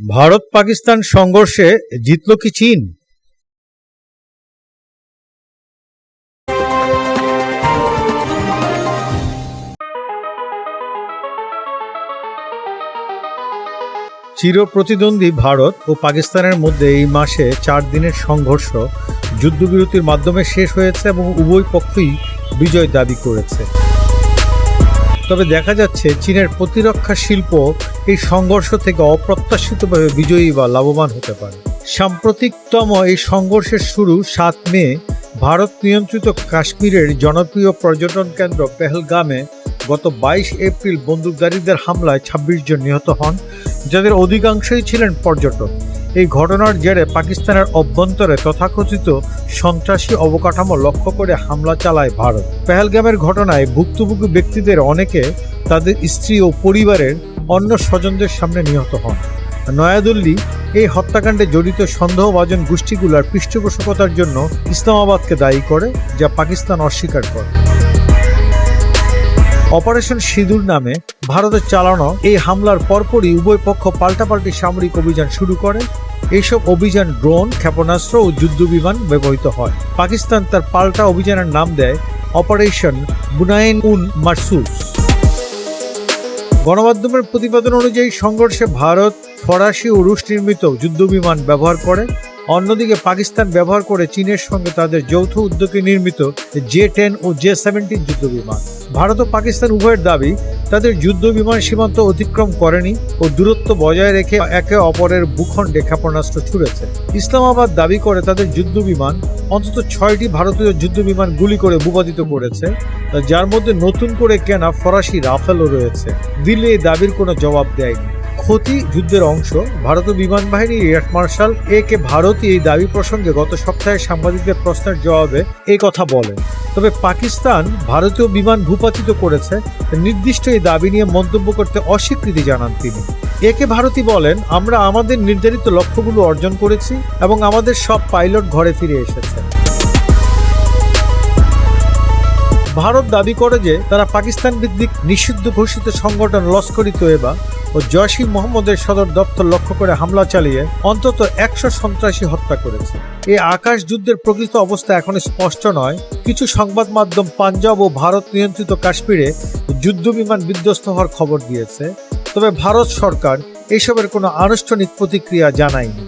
ভারত পাকিস্তান সংঘর্ষে জিতল কি চীন? চির প্রতিদ্বন্দ্বী ভারত ও পাকিস্তানের মধ্যে এই মাসে চার দিনের সংঘর্ষ যুদ্ধবিরতির মাধ্যমে শেষ হয়েছে এবং উভয় পক্ষই বিজয় দাবি করেছে। তবে দেখা যাচ্ছে চীনের প্রতিরক্ষা শিল্প এই সংঘর্ষ থেকে অপ্রত্যাশিতভাবে বিজয়ী বা লাভবান হতে পারে। সাম্প্রতিকতম এই সংঘর্ষের শুরু সাত মে, ভারত নিয়ন্ত্রিত কাশ্মীরের জনপ্রিয় পর্যটন কেন্দ্র পেহেলগামে গত বাইশ এপ্রিল বন্দুকধারীদের হামলায় ২৬ জন নিহত হন, যাদের অধিকাংশই ছিলেন পর্যটক। এই ঘটনার জেরে পাকিস্তানের অভ্যন্তরে তথাকথিত সন্ত্রাসী অবকাঠামো লক্ষ্য করে হামলা চালায় ভারত। পেহেলগামের ঘটনায় ভুক্তভোগী ব্যক্তিদের অনেকে তাদের স্ত্রী ও পরিবারের অন্য স্বজনদের সামনে নিহত হন। নয়াদিল্লি এই হত্যাকাণ্ডে জড়িত সন্দেহভাজন গোষ্ঠীগুলোর পৃষ্ঠপোষকতার জন্য ইসলামাবাদকে দায়ী করে, যা পাকিস্তান অস্বীকার করে। অপারেশন সিঁদুর নামে ভারতের চালানো এই হামলার পরপরই উভয় পক্ষ পাল্টাপাল্টি সামরিক অভিযান শুরু করে। এইসব অভিযান ড্রোন, ক্ষেপণাস্ত্র ও যুদ্ধবিমান ব্যবহৃত হয়। পাকিস্তান তার পাল্টা অভিযানের নাম দেয় অপারেশন বুনাইন উন মারসুস। গণমাধ্যমের প্রতিবেদন অনুযায়ী সংঘর্ষে ভারত ফরাসি ও রুশ নির্মিত যুদ্ধবিমান ব্যবহার করে। অন্যদিকে পাকিস্তান ব্যবহার করে চীনের সঙ্গে তাদের যৌথ উদ্যোগে নির্মিত জে টেন ও জে সেভেন্টিন যুদ্ধ বিমান ভারত ও পাকিস্তান উভয়ের দাবি, তাদের যুদ্ধ বিমান সীমান্ত অতিক্রম করেনি ও দূরত্ব বজায় রেখে একে অপরের ভূখণ্ডে ক্ষেপণাস্ত্র ছুড়েছে। ইসলামাবাদ দাবি করে তাদের যুদ্ধ বিমান অন্তত ছয়টি ভারতীয় যুদ্ধ বিমান গুলি করে ভূপাতিত করেছে, যার মধ্যে নতুন করে কেনা ফরাসি রাফেলও রয়েছে। দিল্লি এই দাবির কোনো জবাব দেয়নি। ক্ষতি যুদ্ধের অংশ। ভারতীয় বিমান বাহিনীর air marshal A K Bharti এই দাবি প্রসঙ্গে গত সপ্তাহে সাংবাদিকদের প্রশ্নের জবাবে এই কথা বলেন। তবে পাকিস্তান ভারতীয় বিমান ভূপাতিত করেছে, নির্দিষ্ট এই দাবি নিয়ে মন্তব্য করতে অস্বীকৃতি জানান তিনি। একে ভারতী বলেন, আমরা আমাদের নির্ধারিত লক্ষ্যগুলো অর্জন করেছি এবং আমাদের সব পাইলট ঘরে ফিরে এসেছে। ভারত দাবি করে যে তারা পাকিস্তান ভিত্তিক নিষিদ্ধ ঘোষিত সংগঠন লস্করি তোয়েবা ও জয়সি মোহাম্মদের সদর দপ্তর লক্ষ্য করে হামলা চালিয়ে অন্তত একশো সন্ত্রাসী হত্যা করেছে। এই আকাশ যুদ্ধের প্রকৃত অবস্থা এখন স্পষ্ট নয়। কিছু সংবাদ মাধ্যম পাঞ্জাব ও ভারত নিয়ন্ত্রিত কাশ্মীরে যুদ্ধ বিমান বিধ্বস্ত হওয়ার খবর দিয়েছে। তবে ভারত সরকার এসবের কোনো আনুষ্ঠানিক প্রতিক্রিয়া জানায়নি।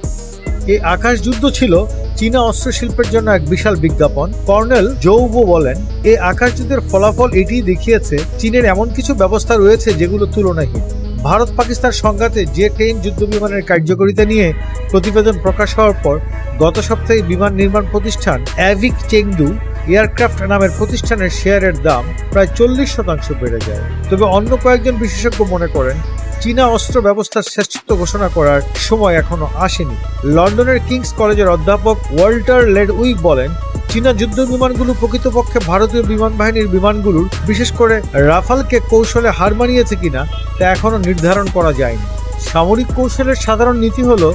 এই আকাশ যুদ্ধ ছিল চীনা অস্ত্র শিল্পের জন্য এক বিশাল বিজ্ঞাপন। কর্নেল জৌবো বলেন এই আকাশ যুদ্ধের ফলাফল এটি দেখিয়েছে, চীনের এমন কিছু ব্যবস্থা রয়েছে যেগুলো তুলনাহীন। ভারত পাকিস্তান সংঘাতে যে টেন যুদ্ধ বিমানের কার্যকারিতা নিয়ে প্রতিবেদন প্রকাশ হওয়ার পর, গত সপ্তাহে বিমান নির্মাণ প্রতিষ্ঠান অ্যাভিক চেংডু এয়ারক্রাফট নামের প্রতিষ্ঠানের শেয়ারের দাম প্রায় চল্লিশ শতাংশ বেড়ে যায়। তবে অন্য কয়েকজন বিশেষজ্ঞ মনে করেন চীনা অস্ত্র ব্যবস্থার শ্রেষ্ঠত্ব ঘোষণা করার সময় এখনও আসেনি। লন্ডনের কিংস কলেজের অধ্যাপক ওয়াল্টার লেডউইক বলেন, চীনা যুদ্ধ বিমানগুলো প্রকৃতপক্ষে ভারতীয় বিমান বাহিনীর বিমানগুলোর, বিশেষ করে রাফালকে কৌশলে হার মানিয়েছে কিনা, তা এখনও নির্ধারণ করা যায়নি। সামরিক কৌশলের সাধারণ নীতি হলো,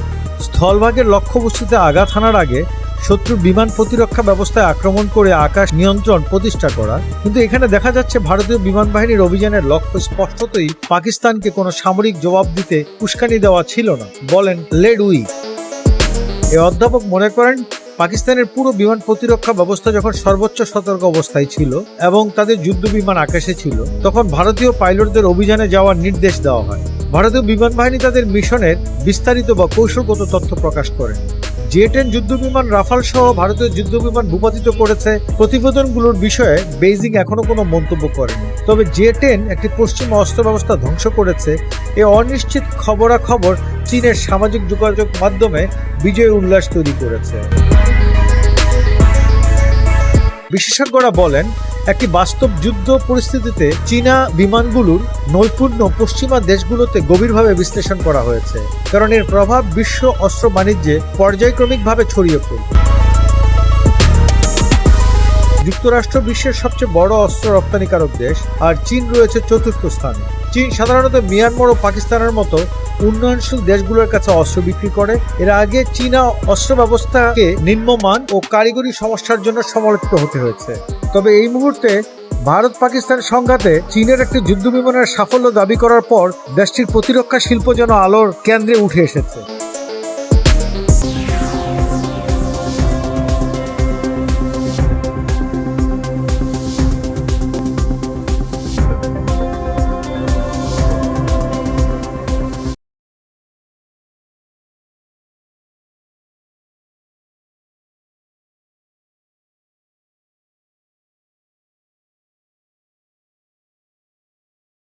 স্থলভাগের লক্ষ্যবস্তুতে আঘাত হানার আগে শত্রু বিমান প্রতিরক্ষা ব্যবস্থায় আক্রমণ করে আকাশ নিয়ন্ত্রণ প্রতিষ্ঠা করা কিন্তু এখানে দেখা যাচ্ছে ভারতীয় বিমান বাহিনীর অভিযানের লক্ষ্য স্পষ্টতই পাকিস্তানকে কোনো সামরিক জবাব দিতে উস্কানি দেওয়া ছিল না, বলেন লেড উই এ অধ্যাপক মনে করেন, পাকিস্তানের পুরো বিমান প্রতিরক্ষা ব্যবস্থা যখন সর্বোচ্চ সতর্ক অবস্থায় ছিল এবং তাদের যুদ্ধ বিমান আকাশে ছিল, তখন ভারতীয় পাইলটদের অভিযানে যাওয়ার নির্দেশ দেওয়া হয়। ভারতীয় বিমান বাহিনী তাদের মিশনের বিস্তারিত বা কৌশলগত তথ্য প্রকাশ করেন জে টেন যুদ্ধবিমান রাফাল সহ ভারতীয় যুদ্ধবিমান ভূপাতিত করেছে প্রতিবেদনগুলোর বিষয়ে বেইজিং এখনও কোনো মন্তব্য করেনি। তবে জে টেন একটি পশ্চিম অস্ত্র ব্যবস্থা ধ্বংস করেছে এ অনিশ্চিত খবরাখবর চীনের সামাজিক যোগাযোগ মাধ্যমে বিজয় উল্লাস তৈরি করেছে। বিশেষজ্ঞরা বলেন, একটি বাস্তব যুদ্ধ পরিস্থিতিতে চীনা বিমানগুলোর নৈপুণ্য পশ্চিমা দেশগুলোতে গভীরভাবে বিশ্লেষণ করা হয়েছে, কারণ এর প্রভাব বিশ্ব অস্ত্র বাণিজ্যে পর্যায়ক্রমিকভাবে ছড়িয়ে পড়বে যুক্তরাষ্ট্র বিশ্বের সবচেয়ে বড় অস্ত্র রপ্তানিকারক দেশ, আর চীন রয়েছে চতুর্থ স্থানে। চীন সাধারণত মিয়ানমার ও পাকিস্তানের মতো উন্নয়নশীল দেশগুলোর কাছে অস্ত্র বিক্রি করে। এর আগে চীনা অস্ত্র ব্যবস্থাকে নিম্নমান ও কারিগরি সমস্যার জন্য সমালোচিত হতে হয়েছে। তবে এই মুহূর্তে ভারত পাকিস্তান সংঘাতে চীনের একটি যুদ্ধ বিমানের সাফল্য দাবি করার পর দেশটির প্রতিরক্ষা শিল্প যেন আলোর কেন্দ্রে উঠে এসেছে।